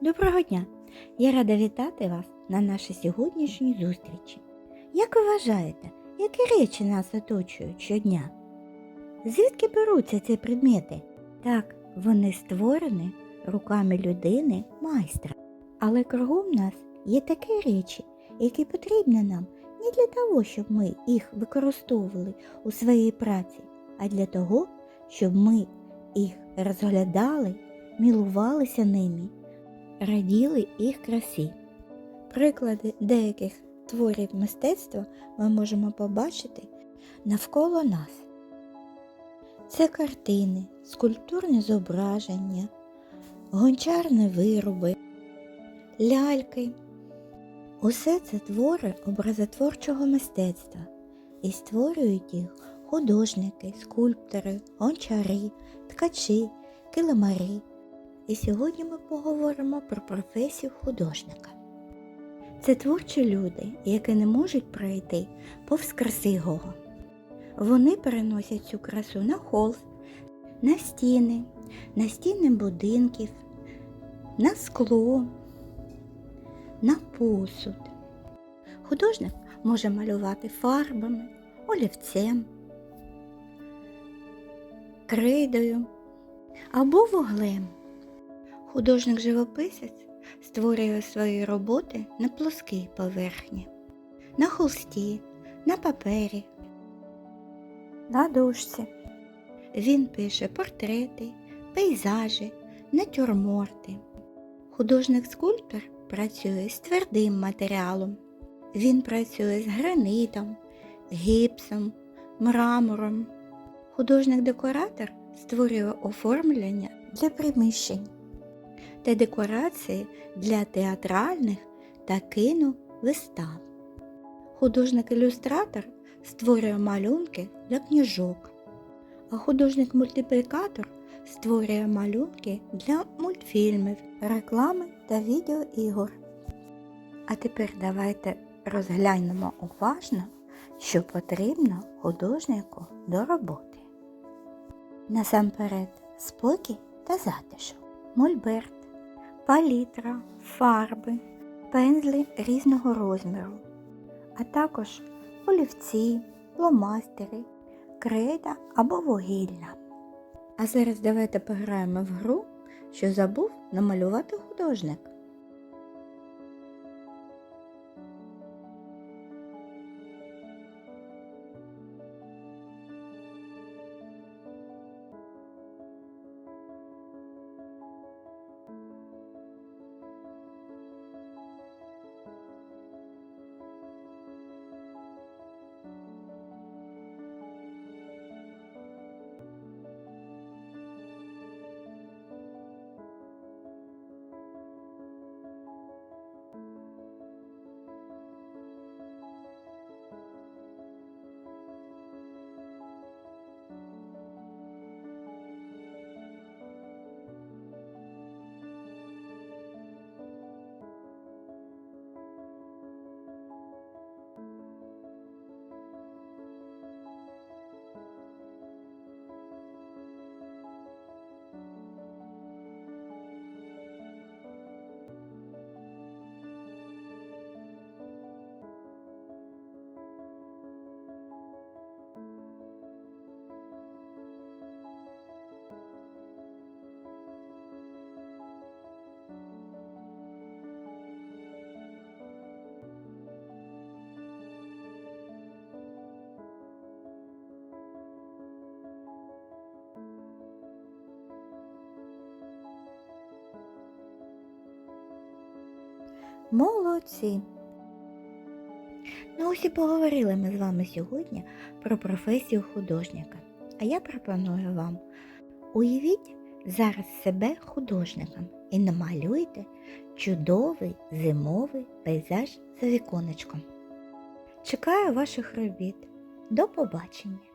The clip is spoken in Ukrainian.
Доброго дня! Я рада вітати вас на нашій сьогоднішній зустрічі. Як ви вважаєте, які речі нас оточують щодня? Звідки беруться ці предмети? Так, вони створені руками людини майстра. Але кругом нас є такі речі, які потрібні нам не для того, щоб ми їх використовували у своїй праці, а для того, щоб ми їх розглядали, мілувалися ними раділи їх красі. Приклади деяких творів мистецтва ми можемо побачити навколо нас. Це картини, скульптурні зображення, гончарні вироби, ляльки. Усе це твори образотворчого мистецтва і створюють їх художники, скульптори, гончари, ткачі, килимарі. І сьогодні ми поговоримо про професію художника. Це творчі люди, які не можуть пройти повз красивого. Вони переносять цю красу на холст, на стіни, на стіни будинків, на скло, на посуд. Художник може малювати фарбами, олівцем, крейдою або вуглем. Художник-живописець створює свої роботи на плоскій поверхні, на холсті, на папері, на дошці. Він пише портрети, пейзажі, натюрморти. Художник-скульптор працює з твердим матеріалом. Він працює з гранитом, гіпсом, мрамором. Художник-декоратор створює оформлення для приміщень та декорації для театральних та кіновистав. Художник-ілюстратор створює малюнки для книжок, а художник-мультиплікатор створює малюнки для мультфільмів, реклами та відеоігор. А тепер давайте розглянемо уважно, що потрібно художнику до роботи. Насамперед спокій та затишок, мольберт, палітра, фарби, пензлі різного розміру, а також олівці, ломастери, крейда або вугілля. А зараз давайте пограємо в гру, що забув намалювати художник. Молодці! Ну ось і поговорили ми з вами сьогодні про професію художника. А я пропоную вам уявіть зараз себе художником і намалюйте чудовий зимовий пейзаж за віконечком. Чекаю ваших робіт. До побачення!